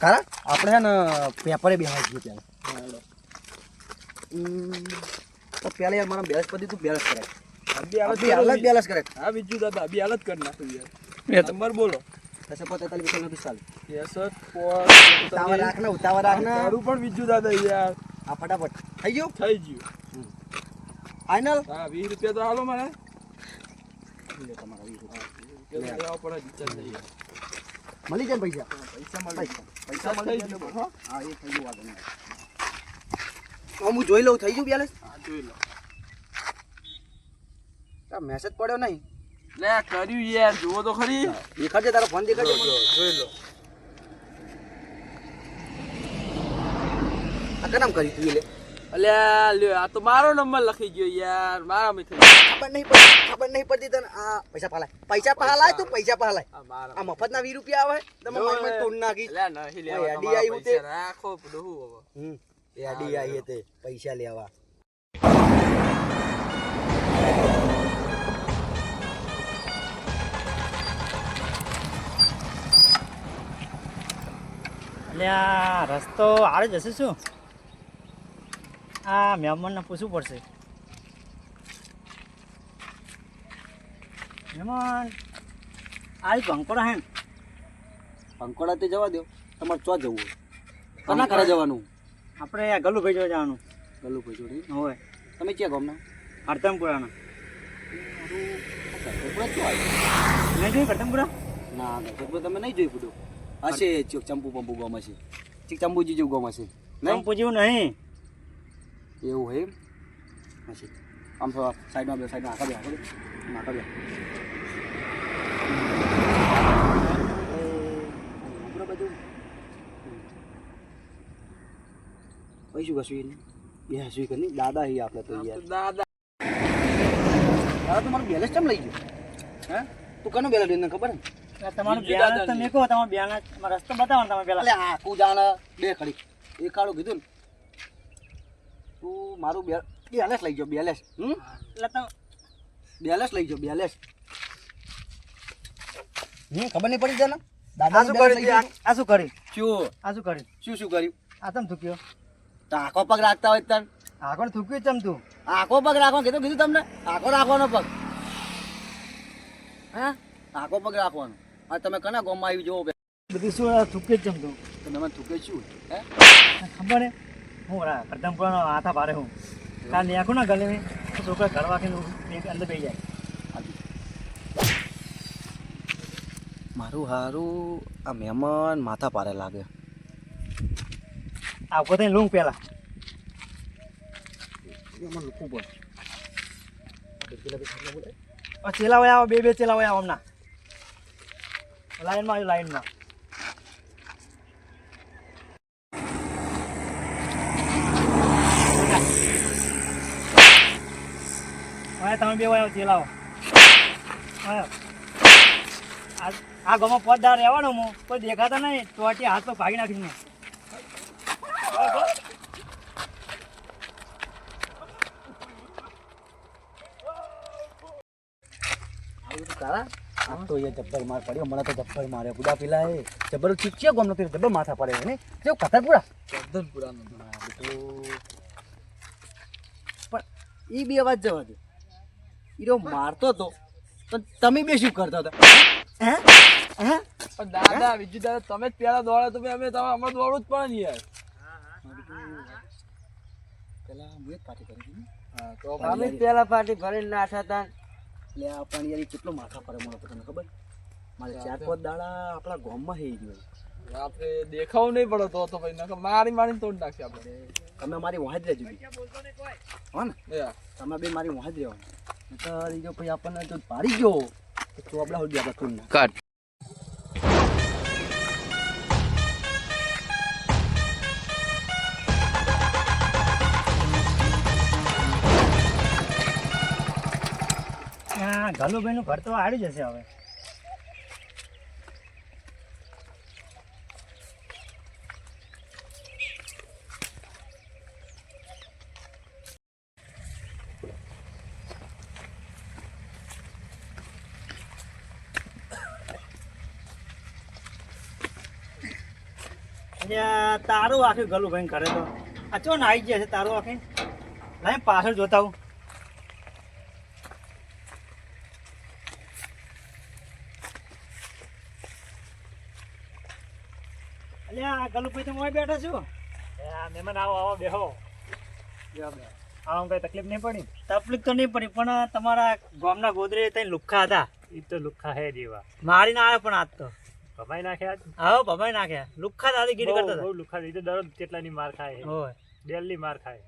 કારણ આપણે હે ને પેપરે બેહાઈ છીએ ત્યાં હમ, તો પહેલા યાર મારા બેલેન્સ તું બેલેન્સ કરાય. અભી હાલત બેલેન્સ કરે હા બીજું દાદા અભી હાલત કરી નાખ્યું યાર. નંબર બોલો. કશે પોતાલીસ વિશે નથી ચાલુ ઉતાવળ રાખ ઉતાવળ રાખ ને. તારું પણ બીજું દાદા યાર. આ ફટાફટ. થઈ ગયું? થઈ ગયું. ફાઇનલ? હા વીસ રૂપિયા તો હાલો મને. લે તમારા વીસ રૂપિયા. લેવા પડે વિચાર મળી જાય ને પૈસા? પૈસા મળી પૈસા મળી જાય હો? હા એ થઈ ગયું વાંધો નહીં હું જોઈ લઉં થઈ ગયું બેલેન્સ? હા જોઈ લો. મેસેજ પડ્યો નહીં? લે કર્યું યાર જુઓ તો ખરી. દેખાડજે તારો ફોન દેખાડજે. જોઈ લો. આ કેમ કરી તું લે. અલ્યા લ્યો આ તો મારો નંબર લખી ગયો યાર મારા મિત્ર ખબર નહીં પડતી ખબર નહીં પડતી તને. આ પૈસા પાલાય પૈસા પાલાય તું પૈસા પાલાય આ મફત ના મફતના રૂપિયા આવે તમે મારી એ. તોડ નાખી. અલ્યા નહીં લેવા ઓય, તમારા અડી તે. રાખો હવે? હમ. એ આડી આવીએ તે પૈસા લેવા અલ્યા રસ્તો આડે જશે શું? આ મહેમાનને પૂછવું પડશે. મહેમાન આ કંકોડા હે ને? તે જવા દો તમારે ચો જવું કના ઘરે જવાનું? આપણે ગલુભાઈ જોડે જવાનું. ગલું ભાઈ જોડે? હોય. તમે ક્યાં ગામના? ગજરપુરા ચો જોયું કરતમપુરા? ના ગજરપુરા તમે નહીં જોઈ બધું. હશે ચોક ચંપુ પંપુ ગામ હશે. ચંપુજી જેવું ગામ હશે. ચંપુજી જેવું નહીં. એવું હોય પછી આમ તો સાઈડમાં બે સાઈડમાં આખા બે બે. આખા બે. ઉપરા બાજુ પૈસું કશું એ હસવી કરી દાદા હી આપણે તો યાર. દાદા. દાદા તમારું બેલેન્સ કેમ લઈ ગયો? હે? તું કનો બેલેન્સ લઈને ખબર ને તમારું બીજું તમે કહો તમારું તમારો રસ્તો બતાવો તમે પેલા. આખું જાણે. બે ખડી. એ કાળું કીધું ને. તું મારું બે બેલેન્સ લઈ જો બેલેસ હમ? એટલે તમે બેલેસ લઈ જો બેલેસ હમ ખબર નહીં પડી તને? દાદા શું કર્યું? આ શું કર્યું? શું? આ શું કર્યું? શું શું કર્યું? આ તમ થૂક્યો. તો આખો પગ રાખતા હોય તને. આગળ થૂક્યું ચમ તું? આખો પગ રાખવાનો કીધું કીધું તમને? આખો રાખવાનો પગ. હા? આખો પગ રાખવાનો. આ તમે કના ગોમમાં આવી જોવો બધું શું થૂકે ચમ તું? તમે થૂકે શું? હે? ખબર હે? હું રા કરદમપુરાનો હાથા ભારે હું. કાલ આખું ના ગલે તો છોકરા ઘર વાંખીને અંદર બેસી જાય. મારું હારું આ મહેમાન માથા પારે લાગે. આ ઊભો થઈને લૂંગ પેલા. મહેમાન પડે. ચેલા વયા આવો બે બે ચેલા વયા આવો હમણાં. લાઈનમાં આવ્યું લાઈનમાં. હવે તમે બે વયા ચેલાઓ હવે આ આ ગામમાં પદદાર રહેવાનો હું. કોઈ દેખાતા નહીં ચોટી હાથ તો ભાગી નાખીશ મેં તો એ જબ્બર માર પડ્યો મને તો જબ્બર માર્યો. બુડા પેલા એ જબ્બર ચીકચ્યો ગમનો તે જબ્બર માથા પડે ને? જેવું કથર પૂરા નો પણ એ બે અવાજ જવા દે. ઈરો મારતો તો. પણ તમે બે શું કરતા હતા? હે? હે? પણ દાદા બીજું દાદા તમે જ પેલા દોડો તો અમે તમે અમે દોડવું જ પણ નહીં યાર. પેલા હું એક પાર્ટી કરી હા તો અમે પેલા પાર્ટી ભરીને નાઠા હતા. એટલે પણ યાર કેટલો માથા પડે તો તને ખબર? મારે ચાર પાંચ દાડા આપણા ગામમાં થઈ ગયો આપણે દેખાવ નહીં પડે તો તો ભાઈ નકર મારી મારીને તોડ નાખશે આપણે. તમે મારી વાંજ રહેજો હો ને તમે બે મારી વાંજ રહેવાનું જો પછી આપણને જો પાડી ગયો. તો ચોપડા સુધી આપણે તોડ નાખ હા ગલુભાઈનું ઘર તો આડી જશે હવે. યા તારું આખી ગલું ભાઈ ઘરે તો. આ ચો ને આવી ગયા છે તારું આખી? લાઈ પાછળ જોતા હું અલ્યા આ ગલું ભાઈ તો મોય બેઠો છું? મહેમાન આવો આવો બેહો. આવો કઈ તકલીફ નહીં પડી? તકલીફ તો નહીં પડી પણ તમારા ગામના ગોદરે ત્યાં લુખ્ખા હતા. એ તો લુખ્ખા હે જેવા. મારી ના આવે પણ આજ તો. કમાઈ નાખ્યા હા ભમાઈ નાખ્યા લુખ્ખા દાદી ગીરી બહુ કરતા બહુ લુખ્ખા દીધો તો દરરોજ કેટલાની માર ખાય હોય ડેલી માર ખાય.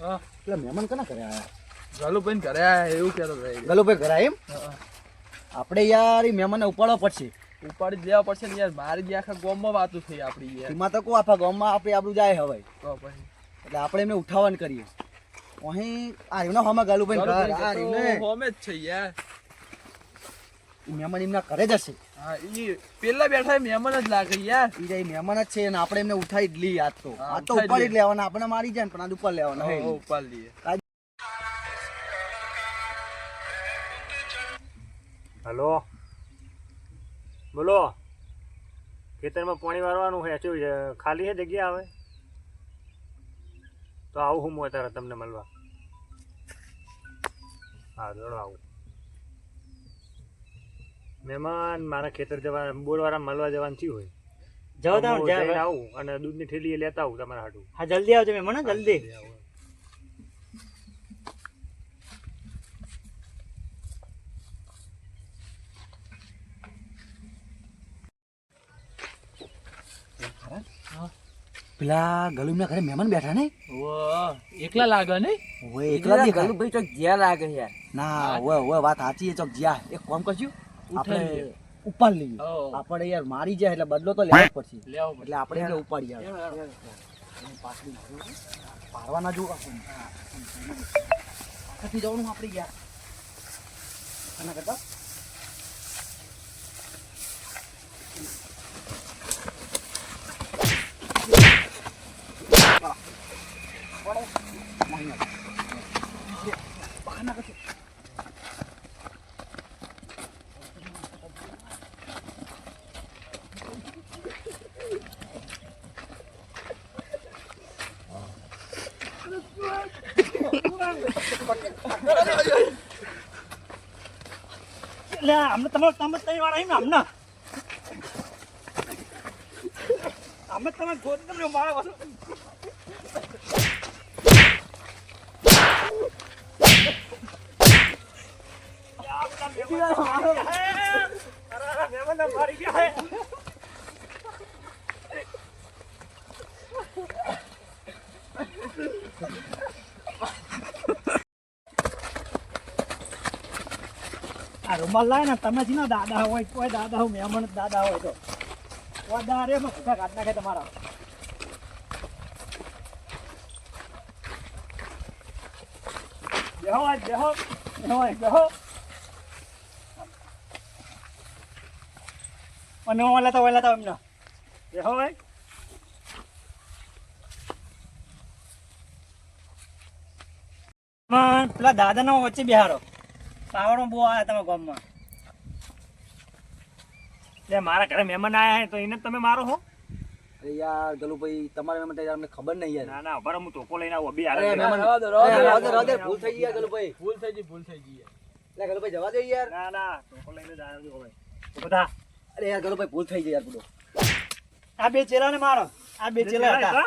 હા. મહેમાન કના કરે આયા? ગલુભાઈ ઘરે આયા એવું કહેતો. ગલુભાઈ ઘરે એમ? આપણે યાર એ મહેમાનને ઉપાડવા પડશે. ઉપાડી દેવા પડશે ને યાર. મારી જે આખા ગામમાં વાતું થઈ આપડી યાર. એમાં તો કહું આખા ગામમાં આપણે આપણું જાય હવે તો પછી. એટલે આપણે એમને ઉઠાવવાનું કરીએ. અહીં આ રીવના હોમાં ગાલુભાઈ ઘર આ ગલુભાઈ હોમે જ છે યાર. મહેમાન એમના ઘરે જ હશે. હા ઈ પેલા બેઠા મહેમાન જ લાગે યાર. ઈ જાય મહેમાન જ છે અને આપણે એમને ઉઠાવી જ લઈએ આજ તો. આ તો ઉપર ઉપાડી જ. લેવાના આપણે મારી જાય પણ આ ઉપર લેવાના. હે. ઉપાડી લઈએ. હલો? બોલો? ખેતરમાં પાણી મારવાનું છે શું ખાલી છે જગ્યા આવે તો આવું હું અત્યારે તારે તમને મળવા. હા આવું. મહેમાન મારા ખેતર જવા બોરવાળા મળવા જવાનું થયું હોય. જાઓ તો તમે જઈને જાઓ આવું અને દૂધની ઠેલી લેતા આવું તમારા હાટું. હા જલ્દી આવજો મહેમાન હો, જલ્દી. પેલા ગલુમના ઘરે મહેમાન બેઠા ને એકલા લાગે ને એકલા દેખાય. ભાઈ તો જ્યાં લાગે યાર. ના ઓય ઓય વાત સાચી છે ચોક જ્યા એક કામ કરશું આપણે ઉપર લઈએ. આપણે યાર મારી જાય એટલે બદલો તો લેવો પડશે. એટલે આપણે એને ઉપાડી આવે. પાડવાના જો પાછળથી જવાનું આપણે ગયા આના કરતા? અમને તમારો તમે તઈ વાળા એમ અમને અમે તમે ગોદ તમને મારા મારી ગયા આ રૂમાલ લાવે ને, તમે છે ને દાદા હોય, કોઈ દાદા હોય, મહેમાન દાદા હોય તો. દારે એમાં ભૂખા કાઢ નાખે તમારા. બેહો આજ, બેહો બેહો બેહો. વચ્ચે બિહારો પાવડો બહુ આવે તમારા ગામમાં. એટલે મારા ઘરે મહેમાન આવ્યા છે તો એને તમે મારો હો. અરે યાર ગલુભાઈ તમારે મહેમાન યાર અમને ખબર નહીં યાર. ના ના ઊભા હું ટોપો લઈને આવું અરે મહેમાન દો, દો, દે. ભૂલ થઈ ગઈ યાર ગલુભાઈ. ભૂલ થઈ ગઈ ભૂલ થઈ ગઈ યાર. લે ગલુભાઈ જવા દે યાર. ના ના લઈને જ આવ્યો હવે બધા અરે યાર ગલુભાઈ ભૂલ થઈ ગઈ યાર બધો આ બે ચેલાને મારો. આ બે ચેલા હતા?